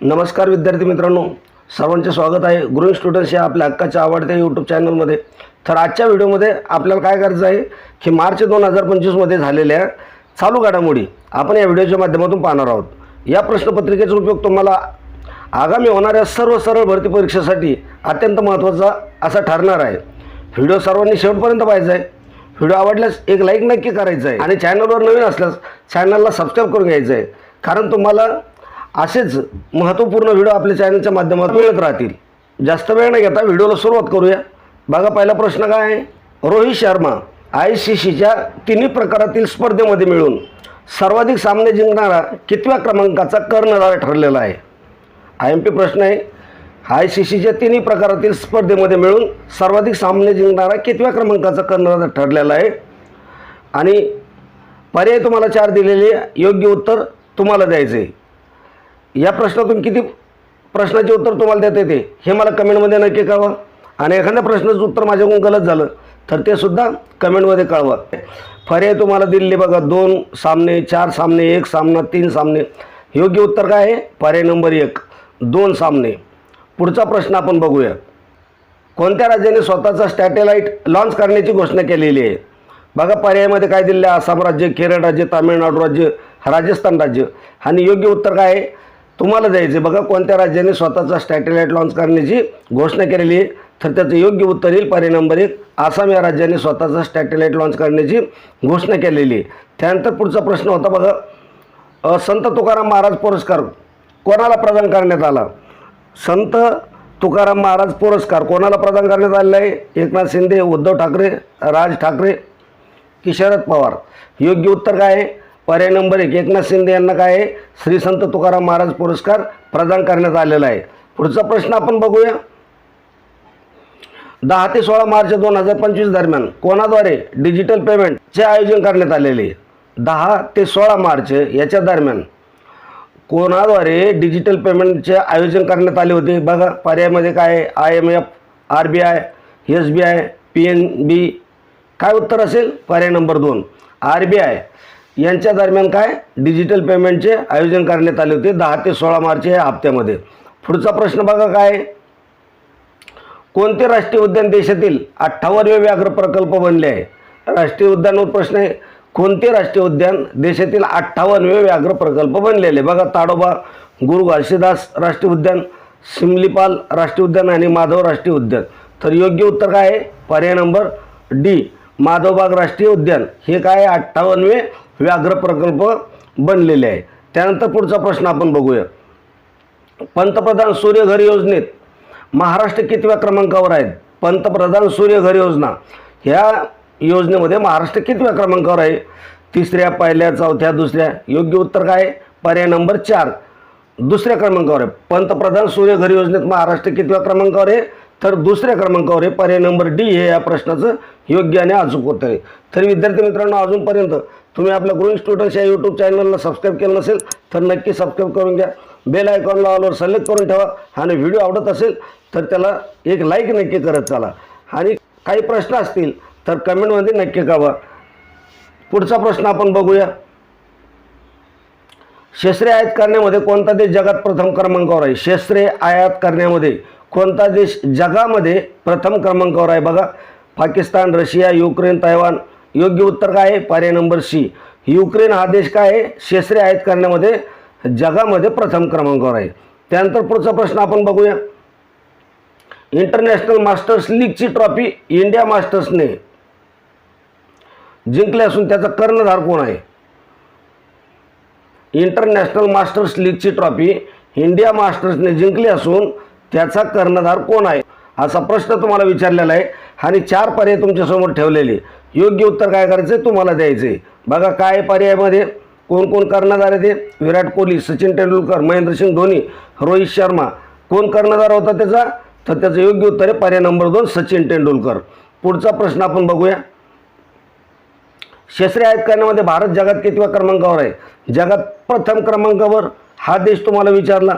नमस्कार विद्यार्थी मित्रांनो. सर्वांचे स्वागत आहे ग्रोइंग स्टुडंट्स या आपल्या हक्काच्या आवडत्या यूट्यूब चॅनलमध्ये तर आजच्या व्हिडिओमध्ये आपल्याला काय करायचं आहे की मार्च दोन हजार पंचवीसमध्ये झालेल्या चालू घडामोडी आपण या व्हिडिओच्या माध्यमातून पाहणार आहोत. या प्रश्नपत्रिकेचा उपयोग तुम्हाला आगामी होणाऱ्या सर्व सरळ भरती परीक्षेसाठी अत्यंत महत्त्वाचा असा ठरणार आहे. व्हिडिओ सर्वांनी शेवटपर्यंत पाहायचा आहे. व्हिडिओ आवडल्यास एक लाईक नक्की करायचं आहे. आणि चॅनलवर नवीन असल्यास चॅनलला सबस्क्राईब करून घ्यायचं आहे. कारण तुम्हाला असेच महत्त्वपूर्ण व्हिडिओ आपल्या चॅनलच्या माध्यमातून मिळत राहतील. जास्त वेळ न घेता व्हिडिओला सुरुवात करूया. बघा पहिला प्रश्न काय आहे? रोहित शर्मा आय सी सीच्या तिन्ही प्रकारातील स्पर्धेमध्ये मिळून सर्वाधिक सामने जिंकणारा कितव्या क्रमांकाचा कर्णधार ठरलेला आहे? आय एम पी प्रश्न आहे. आय सी सीच्या तिन्ही प्रकारातील स्पर्धेमध्ये मिळून सर्वाधिक सामने जिंकणारा कितव्या क्रमांकाचा कर्णधार ठरलेला आहे? आणि पर्याय तुम्हाला चार दिलेले योग्य उत्तर तुम्हाला द्यायचे आहे. या प्रश्नातून किती प्रश्नाचे उत्तर तुम्हाला देता येते हे मला कमेंटमध्ये नक्की कळवा. आणि एखाद्या प्रश्नाचं उत्तर माझ्याकडून गलत झालं तर ते सुद्धा कमेंटमध्ये कळवा. पर्याय तुम्हाला दिलेले बघा दोन सामने चार सामने एक सामना तीन सामने. योग्य उत्तर काय आहे? पर्याय नंबर एक दोन सामने. पुढचा प्रश्न आपण बघूया. कोणत्या राज्याने स्वतःचा सॅटेलाईट लॉन्च करण्याची घोषणा केलेली आहे? बघा पर्यायामध्ये काय दिलेलं आहे? आसाम राज्य केरळ राज्य तामिळनाडू राज्य राजस्थान राज्य. आणि योग्य उत्तर काय आहे? तुम्हाला द्यायचे. बघा कोणत्या राज्याने स्वतःचा सॅटेलाईट लॉन्च करण्याची घोषणा केलेली आहे. तर त्याचं योग्य उत्तर येईल. पर्याय नंबर एक आसाम या राज्याने स्वतःचा सॅटेलाईट लॉन्च करण्याची घोषणा केलेली आहे. त्यानंतर पुढचा प्रश्न होता बघा. संत तुकाराम महाराज पुरस्कार कोणाला प्रदान करण्यात आला? संत तुकाराम महाराज पुरस्कार कोणाला प्रदान करण्यात आलेला आहे? एकनाथ शिंदे उद्धव ठाकरे राज ठाकरे की शरद पवार? योग्य उत्तर काय आहे? पर्याय नंबर एक एकनाथ शिंदे यांना काय आहे? श्री संत तुकाराम महाराज पुरस्कार प्रदान करण्यात आलेला आहे. पुढचा प्रश्न आपण बघूया. दहा ते सोळा मार्च दोन हजार पंचवीस दरम्यान कोणाद्वारे डिजिटल पेमेंटचे आयोजन करण्यात आलेले? आहे? दहा ते सोळा मार्च याच्या दरम्यान कोणाद्वारे डिजिटल पेमेंटचे आयोजन करण्यात आले होते? बघा पर्यायामध्ये काय आहे? I M F R B I S B I P N B काय उत्तर असेल? पर्याय नंबर दोन. आर बी आय यांच्या दरम्यान काय? डिजिटल पेमेंटचे आयोजन करण्यात आले होते दहा ते सोळा मार्च या हप्त्यामध्ये. पुढचा प्रश्न बघा काय? कोणते राष्ट्रीय उद्यान देशातील अठ्ठावन्नवे व्याघ्र प्रकल्प बनले आहे? राष्ट्रीय उद्यानवर प्रश्न आहे. कोणते राष्ट्रीय उद्यान देशातील अठ्ठावन्नवे व्याघ्र प्रकल्प बनलेले? बघा ताडोबा गुरु घासीदास राष्ट्रीय उद्यान सिमलीपाल राष्ट्रीय उद्यान आणि माधव राष्ट्रीय उद्यान. तर योग्य उत्तर काय आहे? पर्याय नंबर डी माधवबाग राष्ट्रीय उद्यान. हे काय आहे? अठ्ठावन्नवे व्याघ्र प्रकल्प बनलेले आहे. त्यानंतर पुढचा प्रश्न आपण बघूया. पंतप्रधान सूर्यघर योजनेत महाराष्ट्र कितव्या क्रमांकावर आहेत? पंतप्रधान सूर्यघर योजना. ह्या योजनेमध्ये महाराष्ट्र कितव्या क्रमांकावर आहे? तिसऱ्या पहिल्या चौथ्या दुसऱ्या. योग्य उत्तर काय आहे? पर्याय नंबर चार. दुसऱ्या क्रमांकावर आहे. पंतप्रधान सूर्यघर योजनेत महाराष्ट्र कितव्या क्रमांकावर आहे? तर दुसऱ्या क्रमांकावर आहे. पर्याय नंबर डी हे या प्रश्नाचं योग्य आणि अचूक उत्तर आहे. तर विद्यार्थी मित्रांनो अजूनपर्यंत तुम्ही आपल्या ग्रोईंग स्टुडंट्स या यूट्यूब चॅनलला सबस्क्राईब केलं नसेल तर नक्की सबस्क्राईब करून घ्या. बेल आयकॉनला ऑलवर सिलेक्ट करून ठेवा. आणि व्हिडिओ आवडत असेल तर त्याला एक लाईक नक्की करत चाला. आणि काही प्रश्न असतील तर कमेंटमध्ये नक्की कळवा. पुढचा प्रश्न आपण बघूया. शस्त्रे आयात करण्यामध्ये कोणता देश जगात प्रथम क्रमांकावर आहे? शस्त्रे आयात करण्यामध्ये कोणता देश जगामध्ये प्रथम क्रमांकावर आहे बघा. Pakistan Russia Ukraine Taiwan. योग्य उत्तर काय आहे? पर्याय नंबर सी. युक्रेन हा देश काय आहे? शस्त्रे आयात करण्यामध्ये. जगामध्ये प्रथम क्रमांकावर आहे. त्यानंतर पुढचा प्रश्न आपण बघूया. इंटरनॅशनल मास्टर्स लीगची ट्रॉफी इंडिया मास्टर्सने जिंकली असून त्याचा कर्णधार कोण आहे? इंटरनॅशनल मास्टर्स लीगची ट्रॉफी इंडिया मास्टर्सने जिंकली असून त्याचा कर्णधार कोण आहे? असा प्रश्न तुम्हाला विचारलेला आहे. आणि चार पर्याय तुमच्यासमोर ठेवलेले. योग्य उत्तर काय करायचं आहे तुम्हाला द्यायचं आहे बघा काय पर्यायामध्ये? कोण कोण कर्णधार आहे ते? विराट कोहली सचिन तेंडुलकर महेंद्रसिंग धोनी रोहित शर्मा. कोण कर्णधार होता त्याचा? तर त्याचं योग्य उत्तर आहे पर्याय नंबर दोन सचिन तेंडुलकर. पुढचा प्रश्न आपण बघूया. शस्त्रे आयात करण्यामध्ये भारत जगात कितव्या क्रमांकावर आहे? जगात प्रथम क्रमांकावर हा देश तुम्हाला विचारला.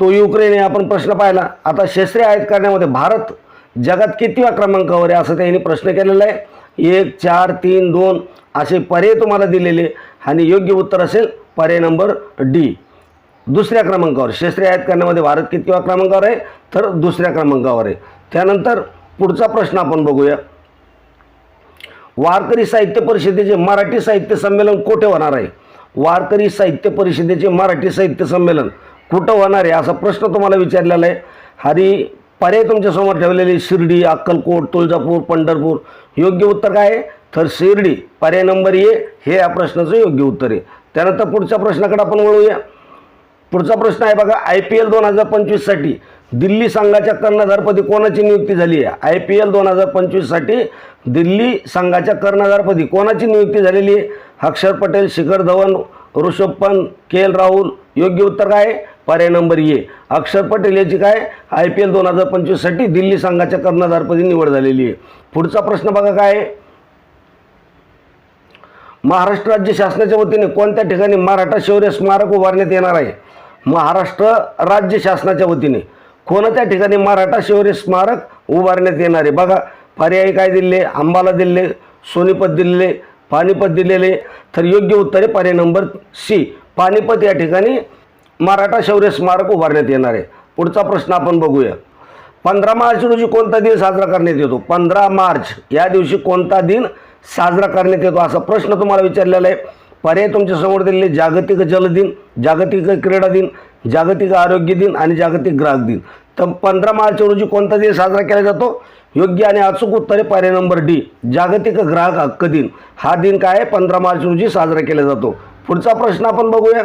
तो युक्रेन आपण प्रश्न पाहिला. आता शस्त्रे आयात करण्यामध्ये भारत जगात कितव्या क्रमांकावर आहे असं त्यांनी प्रश्न केलेला आहे. एक चार तीन दोन असे पर्याय तुम्हाला दिलेले आणि योग्य उत्तर असेल पर्याय नंबर डी. दुसऱ्या क्रमांकावर शस्त्रे आयात करण्यामध्ये भारत कितव्या क्रमांकावर आहे? तर दुसऱ्या क्रमांकावर आहे. त्यानंतर पुढचा प्रश्न आपण बघूया. वारकरी साहित्य परिषदेचे मराठी साहित्य संमेलन कोठे होणार आहे? वारकरी साहित्य परिषदेचे मराठी साहित्य संमेलन कुठं होणार आहे? असा प्रश्न तुम्हाला विचारलेला आहे. आणि पर्याय तुमच्यासमोर ठेवलेले शिर्डी अक्कलकोट तुळजापूर पंढरपूर. योग्य उत्तर काय आहे? तर शिर्डी पर्याय नंबर ए हे या प्रश्नाचं योग्य उत्तर आहे. त्यानंतर पुढच्या प्रश्नाकडे आपण वळूया. पुढचा प्रश्न आहे बघा आय पी एल दोन हजार पंचवीससाठी दिल्ली संघाच्या कर्णधारपदी कोणाची नियुक्ती झाली आहे? आय पी एल दोन हजार पंचवीससाठी दिल्ली संघाच्या कर्णधारपदी कोणाची नियुक्ती झालेली आहे? Akshar Patel Shikhar Dhawan Rishabh Pant K L Rahul. योग्य उत्तर काय आहे? पर्याय नंबर ए. अक्षर पटेल याची काय? आय पी एल दोन हजार पंचवीससाठी दिल्ली संघाच्या कर्णधारपदी निवड झालेली आहे. पुढचा प्रश्न बघा काय? महाराष्ट्र राज्य शासनाच्या वतीने कोणत्या ठिकाणी मराठा शौर्य स्मारक उभारण्यात येणार आहे? महाराष्ट्र राज्य शासनाच्या वतीने कोणत्या ठिकाणी मराठा शौर्य स्मारक उभारण्यात येणार आहे? बघा पर्यायी काय दिले अंबाला दिले सोनीपत दिलेले पानिपत दिलेले. तर योग्य उत्तर आहे पर्याय नंबर सी. पानिपत या ठिकाणी मराठा शौर्य स्मारक उभारण्यात येणार आहे. पुढचा प्रश्न आपण बघूया. पंधरा मार्च रोजी कोणता दिन साजरा करण्यात येतो? पंधरा मार्च या दिवशी कोणता दिन साजरा करण्यात येतो असा प्रश्न तुम्हाला विचारलेला आहे. पर्याय तुमच्यासमोर दिलेले जागतिक जल दिन जागतिक क्रीडा दिन जागतिक आरोग्य दिन आणि जागतिक ग्राहक दिन. तर पंधरा मार्च रोजी कोणता दिन साजरा केला जातो? योग्य आणि अचूक उत्तर आहे पर्याय नंबर डी जागतिक ग्राहक हक्क दिन. हा दिन काय? आहे पंधरा मार्च रोजी साजरा केला जातो. पुढचा प्रश्न आपण बघूया.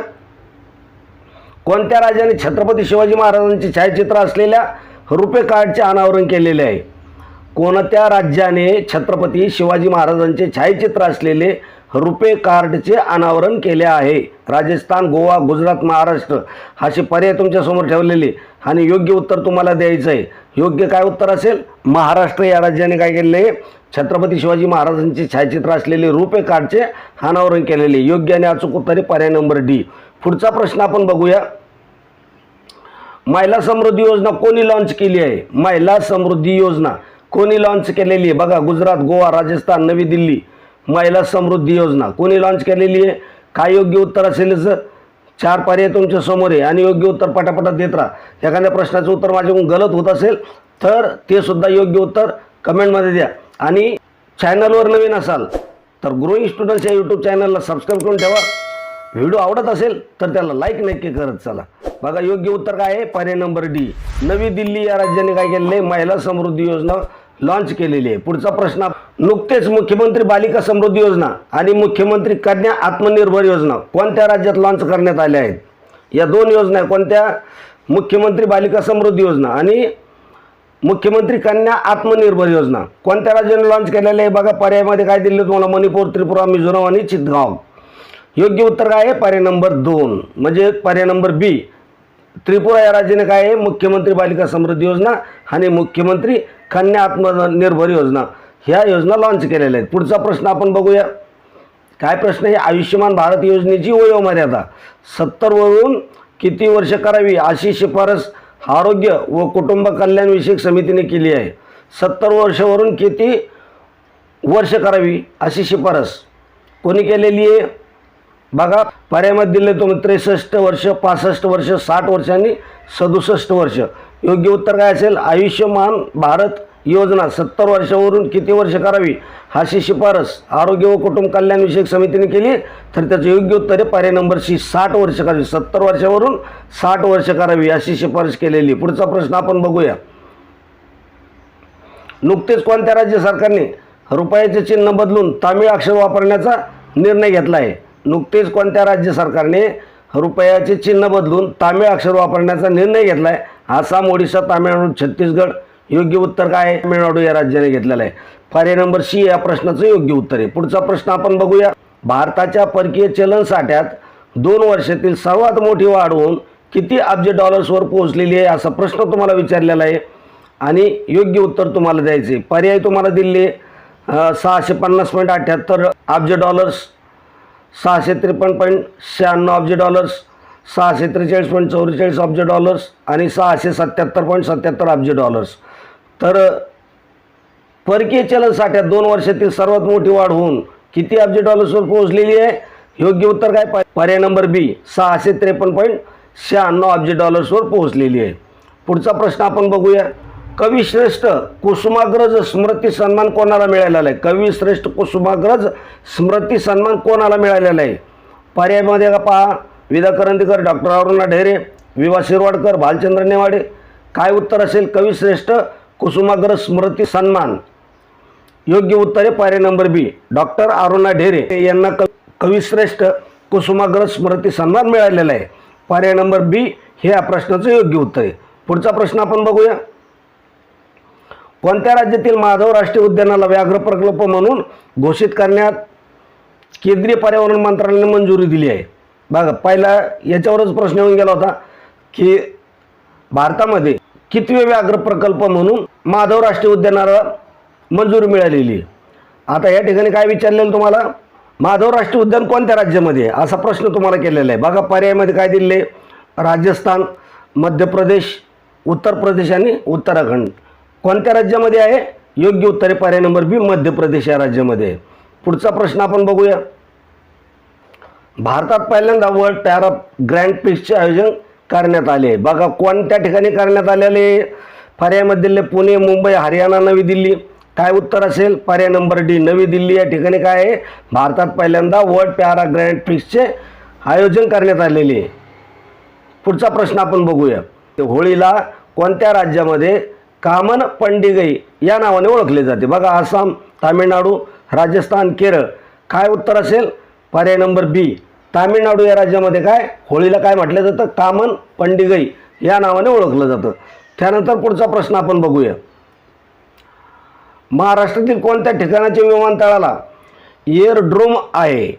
कोणत्या राजाने छत्रपती शिवाजी महाराजांचे छायाचित्र असलेल्या रुपे कार्डचे अनावरण केलेले आहे? कोणत्या राज्याने छत्रपती शिवाजी महाराजांचे छायाचित्र असलेले रुपे कार्डचे अनावरण केले आहे? राजस्थान गोवा गुजरात महाराष्ट्र असे पर्याय तुमच्यासमोर ठेवलेले आणि योग्य उत्तर तुम्हाला द्यायचं आहे. योग्य काय उत्तर असेल? महाराष्ट्र या राज्याने काय केलेले आहे? छत्रपती शिवाजी महाराजांचे छायाचित्र असलेले रुपे कार्डचे अनावरण केलेले योग्य आणि अचूक उत्तर आहे पर्याय नंबर डी. पुढचा प्रश्न आपण बघूया. महिला समृद्धी योजना कोणी लॉन्च केली आहे? महिला समृद्धी योजना कोणी लॉन्च केलेली आहे? बघा गुजरात गोवा राजस्थान नवी दिल्ली. महिला समृद्धी योजना कोणी लॉन्च केलेली आहे? काय योग्य उत्तर असेल सर चार पर्याय तुमच्यासमोर आहे आणि योग्य उत्तर पटापटात देत राहा. एखाद्या प्रश्नाचं उत्तर माझ्याकडून गलत होत असेल तर ते सुद्धा योग्य उत्तर कमेंटमध्ये द्या. आणि चॅनलवर नवीन असाल तर ग्रोईंग स्टुडंट्स या यूट्यूब चॅनलला सबस्क्राईब करून ठेवा. व्हिडिओ आवडत असेल तर त्याला लाईक नक्की करत चला. बघा योग्य उत्तर काय आहे? पर्याय नंबर डी नवी दिल्ली या राज्याने काय केलेलं? आहे महिला समृद्धी योजना लॉन्च केलेली आहे. पुढचा प्रश्न नुकतेच मुख्यमंत्री बालिका समृद्धी योजना आणि मुख्यमंत्री कन्या आत्मनिर्भर योजना कोणत्या राज्यात लॉन्च करण्यात आल्या आहेत? या दोन योजना आहेत. कोणत्या? मुख्यमंत्री बालिका समृद्धी योजना आणि मुख्यमंत्री कन्या आत्मनिर्भर योजना. कोणत्या राज्याने लॉन्च केलेल्या आहे? बघा पर्यायामध्ये काय दिले तुम्हाला? मणिपूर त्रिपुरा मिझोराम आणि चितगाव. योग्य उत्तर काय आहे? पर्याय नंबर दोन. म्हणजे पर्याय नंबर बी. त्रिपुरा या राज्याने काय आहे? मुख्यमंत्री बालिका समृद्धी योजना आणि मुख्यमंत्री कन्या आत्मनिर्भर योजना. ह्या योजना लॉन्च केलेल्या आहेत. पुढचा प्रश्न आपण बघूया. काय प्रश्न आहे? आयुष्यमान भारत योजनेची वयोमर्यादा. सत्तरवरून किती वर्ष करावी अशी शिफारस आरोग्य व कुटुंब कल्याणविषयक समितीने केली आहे. सत्तर वर्षावरून किती वर्ष करावी अशी शिफारस कोणी केलेली आहे? बघा पर्यायमध्ये दिले तुम्ही त्रेसष्ट वर्ष पासष्ट वर्ष साठ वर्ष आणि सदुसष्ट वर्ष. योग्य उत्तर काय असेल? आयुष्यमान भारत योजना सत्तर वर्षावरून किती वर्ष करावी? अशी शिफारस आरोग्य व कुटुंब कल्याणविषयक समितीने केली तर त्याचं योग्य उत्तर आहे पर्याय नंबर सी साठ वर्ष करावी. सत्तर वर्षावरून साठ वर्ष करावी अशी शिफारस केलेली. पुढचा प्रश्न आपण बघूया. नुकतेच कोणत्या राज्य सरकारने रुपयाचे चिन्ह बदलून तामिळ अक्षर वापरण्याचा निर्णय घेतला आहे? नुकतेच कोणत्या राज्य सरकारने रुपयाचे चिन्ह बदलून तामिळ अक्षर वापरण्याचा निर्णय घेतला आहे आसाम ओडिशा तामिळनाडू छत्तीसगड योग्य उत्तर काय? आहे तामिळनाडू या राज्याने घेतलेलं आहे. पर्याय नंबर सी या प्रश्नाचं योग्य उत्तर आहे. पुढचा प्रश्न आपण बघूया. भारताच्या परकीय चलन साठ्यात दोन वर्षातील सर्वात मोठी वाढ होऊन किती अब्ज डॉलर्सवर पोहोचलेली आहे असा प्रश्न तुम्हाला विचारलेला आहे. आणि योग्य उत्तर तुम्हाला द्यायचे पर्याय तुम्हाला दिले सहाशे पन्नास पॉईंट अठ्ठ्याहत्तर अब्ज डॉलर्स सहाशे त्रेपन्न पॉईंट शहाण्णव अब्ज डॉलर्स सहाशे त्रेचाळीस पॉईंट चौवेचाळीस अब्ज डॉलर्स आणि सहाशे सत्याहत्तर पॉईंट सत्याहत्तर अब्ज डॉलर्स तर परकीय चलन साठ्यात दोन वर्षातील सर्वात मोठी वाढ होऊन किती अब्ज डॉलर्सवर पोहोचलेली आहे? योग्य उत्तर काय? पर्याय नंबर बी सहाशे त्रेपन्न पॉईंट शहाण्णव अब्ज डॉलर्सवर पोहोचलेली आहे. पुढचा प्रश्न आपण बघूया. कविश्रेष्ठ कुसुमाग्रज स्मृती सन्मान कोणाला मिळालेला आहे? कविश्रेष्ठ कुसुमाग्रज स्मृती सन्मान कोणाला मिळालेला आहे? पर्यायमध्ये का पहा. विदा करंदीकर डॉक्टर अरुणा ढेरे विवा शिरवाडकर भालचंद्र नेवाडे. काय उत्तर असेल? कविश्रेष्ठ कुसुमाग्रज स्मृती सन्मान. योग्य उत्तर आहे पर्याय number B. Doctor Aruna Dhere यांना क कविश्रेष्ठ कुसुमाग्रज स्मृती सन्मान मिळालेला आहे. पर्याय नंबर बी हे या प्रश्नाचं योग्य उत्तर आहे. पुढचा प्रश्न आपण बघूया. कोणत्या राज्यातील माधव राष्ट्रीय उद्यानाला व्याघ्र प्रकल्प म्हणून घोषित करण्यात केंद्रीय पर्यावरण मंत्रालयाने मंजुरी दिली आहे? बघा पहिला याच्यावरच प्रश्न येऊन गेला होता की भारतामध्ये कितवे व्याघ्र प्रकल्प म्हणून माधव राष्ट्रीय उद्यानाला मंजुरी मिळालेली आहे? आता या ठिकाणी काय विचारलेलं तुम्हाला? माधव राष्ट्रीय उद्यान कोणत्या राज्यामध्ये आहे? असा प्रश्न तुम्हाला केलेला आहे. बघा पर्यायामध्ये काय दिले राजस्थान मध्य प्रदेश उत्तर प्रदेश आणि उत्तराखंड. कोणत्या राज्यामध्ये आहे? योग्य उत्तर आहे पर्याय नंबर बी मध्य प्रदेश या राज्यामध्ये आहे. पुढचा प्रश्न आपण बघूया. भारतात पहिल्यांदा वर्ल्ड पॅरा ग्रँड पिक्सचे आयोजन करण्यात आले. बघा कोणत्या ठिकाणी करण्यात आलेले? पर्यायमध्ये दिले पुणे मुंबई हरियाणा नवी दिल्ली. काय उत्तर असेल? पर्याय नंबर डी नवी दिल्ली. या ठिकाणी काय आहे? भारतात पहिल्यांदा वर्ल्ड पॅरा ग्रँड पिक्सचे आयोजन करण्यात आलेले आहे. पुढचा प्रश्न आपण बघूया. ते होळीला कोणत्या राज्यामध्ये कामन पंडिगई या नावाने ओळखले जाते. बघा आसाम तामिळनाडू राजस्थान केरळ. काय उत्तर असेल? पर्याय नंबर बी. तामिळनाडू या राज्यामध्ये काय? होळीला काय म्हटलं जातं? कामन पंडिगई या नावाने ओळखलं जातं. त्यानंतर पुढचा प्रश्न आपण बघूया. महाराष्ट्रातील कोणत्या ठिकाणाच्या विमानतळाला एअरड्रोम आहे?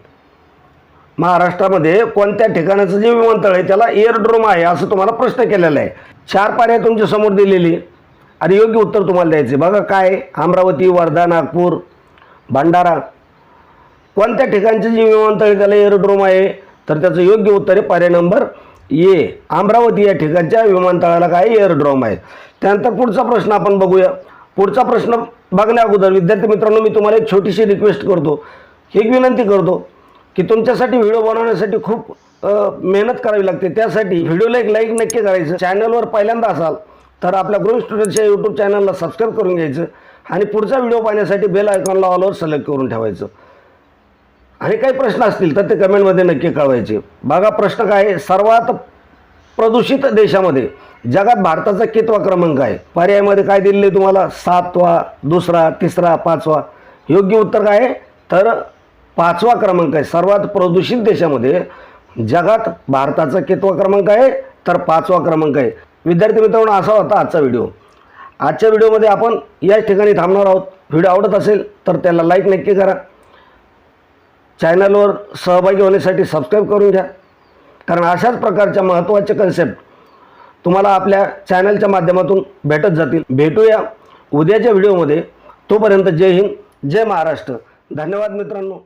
महाराष्ट्रामध्ये कोणत्या ठिकाणाचं जे विमानतळ आहे त्याला एअरड्रोम आहे असं तुम्हाला प्रश्न केलेला आहे. चार पर्याय तुमच्यासमोर दिलेली. आणि योग्य उत्तर तुम्हाला द्यायचे बघा काय अमरावती वर्धा नागपूर भंडारा. कोणत्या ठिकाणचे जे विमानतळ आहे त्याला एअरड्रोम आहे? तर त्याचं योग्य उत्तर आहे. पर्याय नंबर ए. अमरावती या ठिकाणच्या विमानतळाला काय एअरड्रोम आहे? त्यानंतर पुढचा प्रश्न आपण बघूया. पुढचा प्रश्न बघण्या अगोदर विद्यार्थी मित्रांनो मी तुम्हाला एक छोटीशी रिक्वेस्ट करतो. एक विनंती करतो की तुमच्यासाठी व्हिडिओ बनवण्यासाठी खूप मेहनत करावी लागते. त्यासाठी व्हिडिओला एक लाईक नक्की करायचं. चॅनलवर पहिल्यांदा असाल तर आपल्या ग्रुप स्टुडंटच्या यूट्यूब चॅनलला सबस्क्राईब करून घ्यायचं आणि पुढचा व्हिडिओ पाहण्यासाठी बेल आयकॉनला ऑलवर सिलेक्ट करून ठेवायचं. आणि काही प्रश्न असतील तर ते कमेंटमध्ये नक्की कळवायचे. बघा प्रश्न काय आहे? सर्वात प्रदूषित देशामध्ये जगात भारताचा कितवा क्रमांक आहे? पर्यायामध्ये काय दिलेले तुम्हाला? सातवा दुसरा तिसरा पाचवा. योग्य उत्तर काय आहे? तर पाचवा क्रमांक आहे. सर्वात प्रदूषित देशामध्ये जगात भारताचा कितवा क्रमांक आहे? तर पाचवा क्रमांक आहे. विद्यार्थी मित्रांनो असा होता आजचा व्हिडिओ आजच्या व्हिडिओमध्ये आपण याच ठिकाणी थांबणार आहोत. व्हिडिओ आवडत असेल तर त्याला लाईक नक्की करा. चॅनलवर सहभागी होण्यासाठी सबस्क्राईब करून घ्या. कारण अशाच प्रकारच्या महत्त्वाचे कन्सेप्ट तुम्हाला आपल्या चॅनलच्या माध्यमातून भेटत जातील. भेटूया उद्याच्या व्हिडिओमध्ये तोपर्यंत जय हिंद जय महाराष्ट्र. धन्यवाद मित्रांनो.